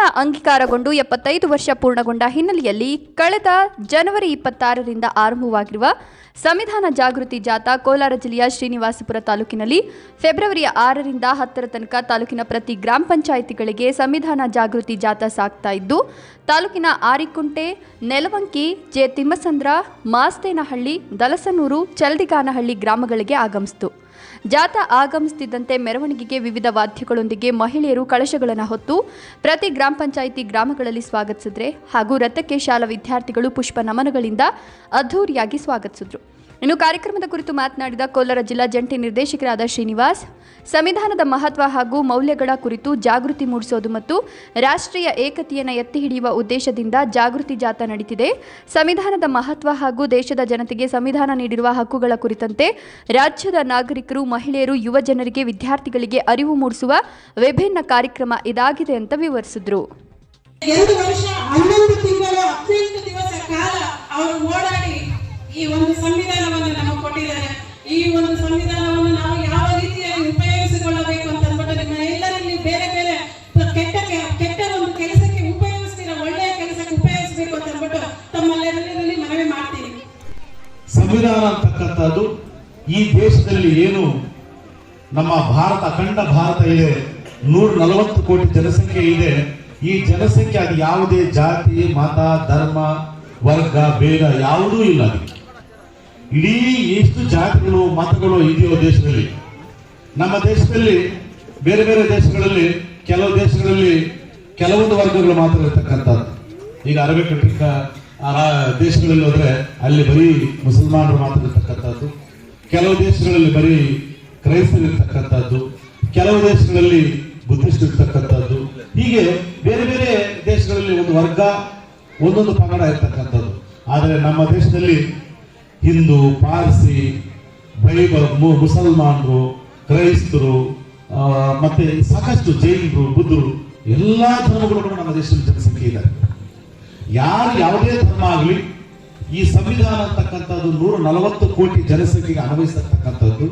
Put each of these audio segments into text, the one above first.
ಅಂಗೀಕಾರಗೊಂಡು ಎಪ್ಪತ್ತೈದು ವರ್ಷ ಪೂರ್ಣಗೊಂಡ ಹಿನ್ನೆಲೆಯಲ್ಲಿ ಕಳೆದ ಜನವರಿ ಇಪ್ಪತ್ತಾರರಿಂದ ಆರಂಭವಾಗಿರುವ ಸಂವಿಧಾನ ಜಾಗೃತಿ ಜಾಥಾ ಕೋಲಾರ ಜಿಲ್ಲೆಯ ಶ್ರೀನಿವಾಸಪುರ ತಾಲೂಕಿನಲ್ಲಿ ಫೆಬ್ರವರಿ ಆರರಿಂದ ಹತ್ತರ ತನಕ ತಾಲೂಕಿನ ಪ್ರತಿ ಗ್ರಾಮ ಪಂಚಾಯಿತಿಗಳಿಗೆ ಸಂವಿಧಾನ ಜಾಗೃತಿ ಜಾಥಾ ಸಾಗ್ತಾ ಇದ್ದು, ತಾಲೂಕಿನ ಆರಿಕುಂಟೆ, ನೆಲವಂಕಿ, ಜೆ ತಿಮ್ಮಸಂದ್ರ, ಮಾಸ್ತೇನಹಳ್ಳಿ, ದಲಸನೂರು ಚಲ್ದಿಗಾನಹಳ್ಳಿ ಗ್ರಾಮಗಳಿಗೆ ಆಗಮಿಸಿತು. ಜಾಥಾ ಆಗಮಿಸುತ್ತಿದ್ದಂತೆ ಮೆರವಣಿಗೆಗೆ ವಿವಿಧ ವಾದ್ಯಗಳೊಂದಿಗೆ ಮಹಿಳೆಯರು ಕಳಶಗಳನ್ನು ಹೊತ್ತು ಪ್ರತಿ ಗ್ರಾಮ ಪಂಚಾಯಿತಿ ಗ್ರಾಮಗಳಲ್ಲಿ ಸ್ವಾಗತಿಸಿದ್ರೆ ಹಾಗೂ ರಥಕ್ಕೆ ಶಾಲಾ ವಿದ್ಯಾರ್ಥಿಗಳು ಪುಷ್ಪ ನಮನಗಳಿಂದ ಅದ್ಧೂರಿಯಾಗಿ ಸ್ವಾಗತಿಸಿದ್ರು. ಇನ್ನು ಕಾರ್ಯಕ್ರಮದ ಕುರಿತು ಮಾತನಾಡಿದ ಕೋಲಾರ ಜಿಲ್ಲಾ ಜಂಟಿ ನಿರ್ದೇಶಕರಾದ ಶ್ರೀನಿವಾಸ್, ಸಂವಿಧಾನದ ಮಹತ್ವ ಹಾಗೂ ಮೌಲ್ಯಗಳ ಕುರಿತು ಜಾಗೃತಿ ಮೂಡಿಸೋದು ಮತ್ತು ರಾಷ್ಟ್ರೀಯ ಏಕತೆಯನ್ನು ಎತ್ತಿ ಹಿಡಿಯುವ ಉದ್ದೇಶದಿಂದ ಜಾಗೃತಿ ಜಾಥಾ ನಡೀತಿದೆ. ಸಂವಿಧಾನದ ಮಹತ್ವ ಹಾಗೂ ದೇಶದ ಜನತೆಗೆ ಸಂವಿಧಾನ ನೀಡಿರುವ ಹಕ್ಕುಗಳ ಕುರಿತಂತೆ ರಾಜ್ಯದ ನಾಗರಿಕರು, ಮಹಿಳೆಯರು, ಯುವ ಜನರಿಗೆ, ವಿದ್ಯಾರ್ಥಿಗಳಿಗೆ ಅರಿವು ಮೂಡಿಸುವ ವಿಭಿನ್ನ ಕಾರ್ಯಕ್ರಮ ಇದಾಗಿದೆ ಅಂತ ವಿವರಿಸಿದ್ರು. ಎರಡು ವರ್ಷ ಹನ್ನೊಂದು ತಿಂಗಳು ಹದಿನೆಂಟು ದಿವಸ ಕಾಲ ಅವರು ಓಡಾಡಿ ಈ ಒಂದು ಸಂವಿಧಾನವನ್ನು ನಮಗೆ ಕೊಟ್ಟಿದ್ದಾರೆ. ಈ ಒಂದು ಸಂವಿಧಾನವನ್ನು ನಾವು ಯಾವ ರೀತಿಯಲ್ಲಿ ಉಪಯೋಗಿಸಿಕೊಳ್ಳಬೇಕು ಅಂತ ಅಂದ್ಬಿಟ್ಟು ನಿಮ್ಮ ಎಲ್ಲರಲ್ಲಿ ಬೇರೆ ಬೇರೆ ಕೆಟ್ಟ ಕೆಟ್ಟ ಒಂದು ಕೆಲಸಕ್ಕೆ ಉಪಯೋಗಿಸ್ತೀರ, ಒಳ್ಳೆಯ ಕೆಲಸಕ್ಕೆ ಉಪಯೋಗಿಸಬೇಕು ಅಂತ ಅಂದ್ಬಿಟ್ಟು ತಮ್ಮಲ್ಲೆಲ್ಲರಲ್ಲಿ ಮನವಿ ಮಾಡ್ತೀನಿ. ಸಂವಿಧಾನ ಅಂತಕ್ಕಂಥದ್ದು ಈ ದೇಶದಲ್ಲಿ ಏನು ನಮ್ಮ ಭಾರತ, ಅಖಂಡ ಭಾರತ ಇದೆ, ನೂರ ನಲವತ್ತು ಕೋಟಿ ಜನಸಂಖ್ಯೆ ಇದೆ, ಈ ಜನಸಂಖ್ಯೆ ಅದು ಯಾವುದೇ ಜಾತಿ, ಮತ, ಧರ್ಮ, ವರ್ಗ, ಭೇದ ಯಾವುದೂ ಇಲ್ಲ ಅದಕ್ಕೆ. ಇಡೀ ಎಷ್ಟು ಜಾತಿಗಳು, ಮತಗಳು ಇದೆಯೋ ದೇಶದಲ್ಲಿ, ನಮ್ಮ ದೇಶದಲ್ಲಿ, ಬೇರೆ ಬೇರೆ ದೇಶಗಳಲ್ಲಿ, ಕೆಲವು ದೇಶಗಳಲ್ಲಿ ಕೆಲವೊಂದು ವರ್ಗಗಳು ಮಾತ್ರ ಇರ್ತಕ್ಕಂಥದ್ದು. ಈಗ ಅರಬಿ ಕಟ್ಟಿಕ ದೇಶಗಳಲ್ಲಿ ಹೋದ್ರೆ ಅಲ್ಲಿ ಬರೀ ಮುಸಲ್ಮಾನರು ಮಾತ್ರ ಇರ್ತಕ್ಕಂಥದ್ದು. ಕೆಲವು ದೇಶಗಳಲ್ಲಿ ಬರೀ ಕ್ರೈಸ್ತರು ಇರ್ತಕ್ಕಂಥದ್ದು. ಕೆಲವು ದೇಶಗಳಲ್ಲಿ ಬುದ್ಧಿಸ್ಟ್ ಇರ್ತಕ್ಕಂಥದ್ದು. ಹೀಗೆ ಬೇರೆ ಬೇರೆ ದೇಶಗಳಲ್ಲಿ ಒಂದು ವರ್ಗ, ಒಂದೊಂದು ಪಂಗಡ ಇರ್ತಕ್ಕಂಥದ್ದು. ಆದರೆ ನಮ್ಮ ದೇಶದಲ್ಲಿ ಹಿಂದೂ, ಪಾರ್ಸಿ ಬೈಬ ಮುಸಲ್ಮಾನರು, ಕ್ರೈಸ್ತರು ಮತ್ತೆ ಸಾಕಷ್ಟು ಜೈನರು, ಬುದ್ಧರು, ಎಲ್ಲಾ ಧರ್ಮಗಳು ನಮ್ಮ ದೇಶದ ಜನಸಂಖ್ಯೆ ಇದೆ. ಯಾರು ಯಾವುದೇ ಧರ್ಮ ಆಗಲಿ, ಈ ಸಂವಿಧಾನ ಅಂತಕ್ಕಂಥದ್ದು ನೂರ ನಲವತ್ತು ಕೋಟಿ ಜನಸಂಖ್ಯೆಗೆ ಅನ್ವಯಿಸತಕ್ಕಂಥದ್ದು.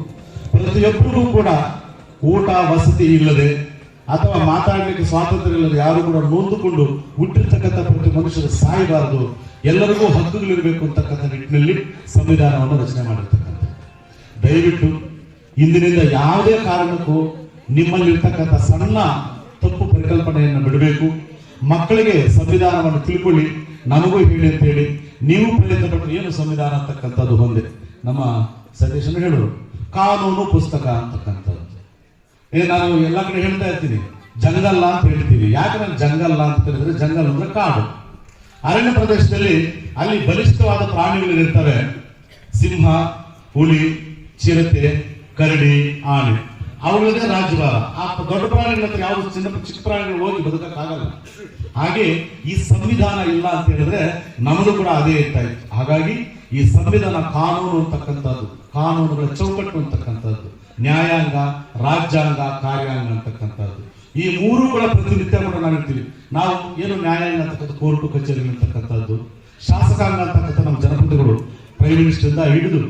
ಪ್ರತಿಯೊಬ್ಬರಿಗೂ ಕೂಡ ಊಟ, ವಸತಿ ಇಲ್ಲದೆ ಅಥವಾ ಮಾತಾಡಲಿಕ್ಕೆ ಸ್ವಾತಂತ್ರ್ಯ ಇಲ್ಲದೆ ಯಾರು ಕೂಡ ನೋಂದುಕೊಂಡು ಹುಟ್ಟಿರ್ತಕ್ಕಂಥ ಪ್ರತಿ ಮನುಷ್ಯರು ಸಾಯಬಾರದು. ಎಲ್ಲರಿಗೂ ಹಕ್ಕುಗಳಿರಬೇಕು ಅಂತಕ್ಕಂಥ ನಿಟ್ಟಿನಲ್ಲಿ ಸಂವಿಧಾನವನ್ನು ರಚನೆ ಮಾಡಿರ್ತಕ್ಕಂಥ ದಯವಿಟ್ಟು ಇಂದಿನಿಂದ ಯಾವುದೇ ಕಾರಣಕ್ಕೂ ನಿಮ್ಮಲ್ಲಿರ್ತಕ್ಕಂಥ ಸಣ್ಣ ತಪ್ಪು ಪರಿಕಲ್ಪನೆಯನ್ನು ಬಿಡಬೇಕು. ಮಕ್ಕಳಿಗೆ ಸಂವಿಧಾನವನ್ನು ತಿಳ್ಕೊಳ್ಳಿ. ನಮಗೂ ಹೇಳಿ ಅಂತ ಹೇಳಿ ನೀವು ಪ್ರಯತ್ನ ಪಟ್ಟರೆ ಏನು ಸಂವಿಧಾನ ಅಂತಕ್ಕಂಥದ್ದು ಹೊಂದಿದೆ ನಮ್ಮ ಸತೀಶನ್ ಹೇಳೋರು ಕಾನೂನು ಪುಸ್ತಕ ಅಂತಕ್ಕಂಥದ್ದು. ಏ, ನಾನು ಎಲ್ಲ ಕಡೆ ಹೇಳ್ತಾ ಇರ್ತೀನಿ. ಜಂಗಲ್ಲ ಅಂತ ಹೇಳ್ತೀವಿ. ಯಾಕೆ ನಾನು ಜಂಗಲ್ಲ ಅಂತ ಹೇಳಿದ್ರೆ ಜಂಗಲ್ ಅಂದ್ರೆ ಕಾಡು. ಅರಣ್ಯ ಪ್ರದೇಶದಲ್ಲಿ ಅಲ್ಲಿ ಬಲಿಷ್ಠವಾದ ಪ್ರಾಣಿಗಳು ಇರ್ತವೆ ಸಿಂಹ, ಹುಲಿ, ಚಿರತೆ, ಕರಡಿ, ಆನೆ. ಅವುಗಳದೇ ರಾಜ್ಯಭಾರ. ಆ ದೊಡ್ಡ ಪ್ರಾಣಿಗಳ ಹತ್ರ ಯಾವುದು ಚಿನ್ನ ಚಿಕ್ಕ ಪ್ರಾಣಿಗಳು ಹೋಗಿ ಬದುಕಕ್ಕಾಗಲ್ಲ. ಹಾಗೆ ಈ ಸಂವಿಧಾನ ಇಲ್ಲ ಅಂತ ಹೇಳಿದ್ರೆ ಕೂಡ ಅದೇ ಇರ್ತಾ ಇತ್ತು. ಹಾಗಾಗಿ ಈ ಸಂವಿಧಾನ ಕಾನೂನು ಅಂತಕ್ಕಂಥದ್ದು, ಕಾನೂನುಗಳ ಚೌಕಟ್ಟು ಅಂತಕ್ಕಂಥದ್ದು, ನ್ಯಾಯಾಂಗ, ರಾಜ್ಯಾಂಗ ಕಾರ್ಯಾಂಗ ಅಂತಕ್ಕಂಥದ್ದು. ಈ ಮೂರು ಕೂಡ ಪ್ರತಿನಿತ್ಯ ಕೂಡ ನಾವು ಇರ್ತೀವಿ ನಾವು ಏನು ನ್ಯಾಯಾಂಗ ಅಂತಕ್ಕಂಥ ಕೋರ್ಟು ಕಚೇರಿ ಅಂತಕ್ಕಂಥದ್ದು, ಶಾಸಕಾಂಗ ಅಂತಕ್ಕಂಥ ನಮ್ಮ ಜನಪ್ರತಿನಿಧಿಗಳು ಪ್ರೈಮ್ ಮಿನಿಸ್ಟರ್ ಇಂದ ಹಿಡಿದು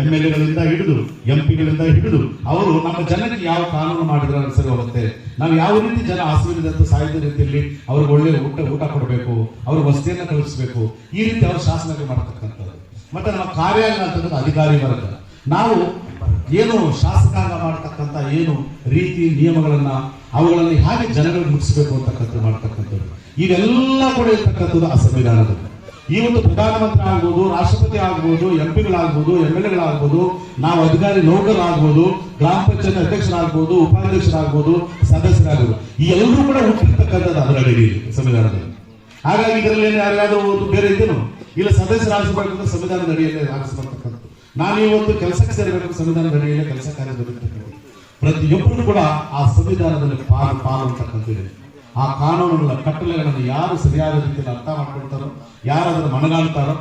ಎಂ ಎಲ್ ಎಗಳಿಂದ ಹಿಡಿದು ಎಂ ಪಿಗಳಿಂದ ಹಿಡಿದು, ಅವರು ನಮ್ಮ ಜನಕ್ಕೆ ಯಾವ ಕಾನೂನು ಮಾಡಿದ್ರೆ ಸರಿ ಹೋಗುತ್ತೆ ನಾವು ಯಾವ ರೀತಿ ಜನ ಆಸೀನದಂತ ಸಾಹಿತ್ಯ ರೀತಿಯಲ್ಲಿ ಅವ್ರಿಗೆ ಒಳ್ಳೆ ಊಟ ಊಟ ಕೊಡಬೇಕು ಅವ್ರಿಗೆ ವಸ್ತಿಯನ್ನು ಕಲ್ಪಿಸಬೇಕು, ಈ ರೀತಿ ಅವರು ಶಾಸನಗಳು ಮಾಡತಕ್ಕಂಥದ್ದು. ಮತ್ತೆ ನಮ್ಮ ಕಾರ್ಯ ಅಂತಂದ್ರೆ ಅಧಿಕಾರಿ ವರ್ಗ. ನಾವು ಏನು ಶಾಸಕಾಂಗ ಮಾಡ್ತಕ್ಕಂಥ ಏನು ರೀತಿ ನಿಯಮಗಳನ್ನ ಅವುಗಳನ್ನು ಹೇಗೆ ಜನಗಳಿಗೆ ಮುಟ್ಟಿಸಬೇಕು ಅಂತಕ್ಕಂಥ ಮಾಡ್ತಕ್ಕಂಥದ್ದು. ಇವೆಲ್ಲ ಕೂಡ ಇರ್ತಕ್ಕಂಥದ್ದು ಆ ಸಂವಿಧಾನದಲ್ಲಿ. ಇವತ್ತು ಪ್ರಧಾನಮಂತ್ರಿ ಆಗ್ಬೋದು, ರಾಷ್ಟ್ರಪತಿ ಆಗ್ಬೋದು ಎಂ ಪಿಗಳಾಗ್ಬೋದು ಎಂ ಎಲ್ ಎಗಳಾಗ್ಬೋದು ನಾವು ಅಧಿಕಾರಿ ನೌಕರರಾಗ್ಬೋದು, ಗ್ರಾಮ ಪಂಚಾಯತ್ ಅಧ್ಯಕ್ಷರಾಗ್ಬೋದು, ಉಪಾಧ್ಯಕ್ಷರಾಗ್ಬೋದು, ಸದಸ್ಯರಾಗ್ಬೋದು. ಈ ಎಲ್ಲರೂ ಕೂಡ ಹುಟ್ಟಿರ್ತಕ್ಕಂಥದ್ದು ಅದರಲ್ಲಿ ಸಂವಿಧಾನದಲ್ಲಿ. ಹಾಗಾಗಿ ಇದರಲ್ಲಿ ಯಾರ್ಯಾರು ಒಂದು ಬೇರೆ ಇದ್ದೇನು? ಇಲ್ಲ ಅಂತ ಸಂವಿಧಾನದ ನಡೆಯಲ್ಲೇ ಆಗಿಸಬರ್ತಕ್ಕಂಥ ನಾನು ಇವತ್ತು ಕೆಲಸಕ್ಕೆ ಸೇರಬೇಕು ಸಂವಿಧಾನದ ನಡೆಯಲ್ಲೇ ಕೆಲಸ ಕಾರ್ಯ ಬದುಕಬೇಕು ಪ್ರತಿಯೊಬ್ಬರು ಕೂಡ ಆ ಸಂವಿಧಾನದಲ್ಲಿ ಪಾಲು ಪಾಲು ಅಂತಕ್ಕಂಥದ್ದು ಆ ಕಾನೂನುಗಳ ಕಟ್ಟಲೆಗಳನ್ನು ಯಾರು ಸರಿಯಾದ ರೀತಿಯಲ್ಲಿ ಅರ್ಥ ಮಾಡ್ಕೊಳ್ತಾರೋ ಯಾರು ಅದನ್ನು ಮನಗಾಣ್ತಾರೋ,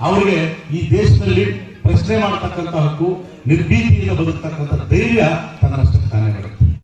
ಅವರಿಗೆ ಈ ದೇಶದಲ್ಲಿ ಪ್ರಶ್ನೆ ಮಾಡತಕ್ಕಂಥ ಹಕ್ಕು, ನಿರ್ಭೀತಿಯಿಂದ ಬದುಕ್ತಕ್ಕಂಥ ಧೈರ್ಯ ತನ್ನಷ್ಟಕ್ಕೆ ತಾನೇ.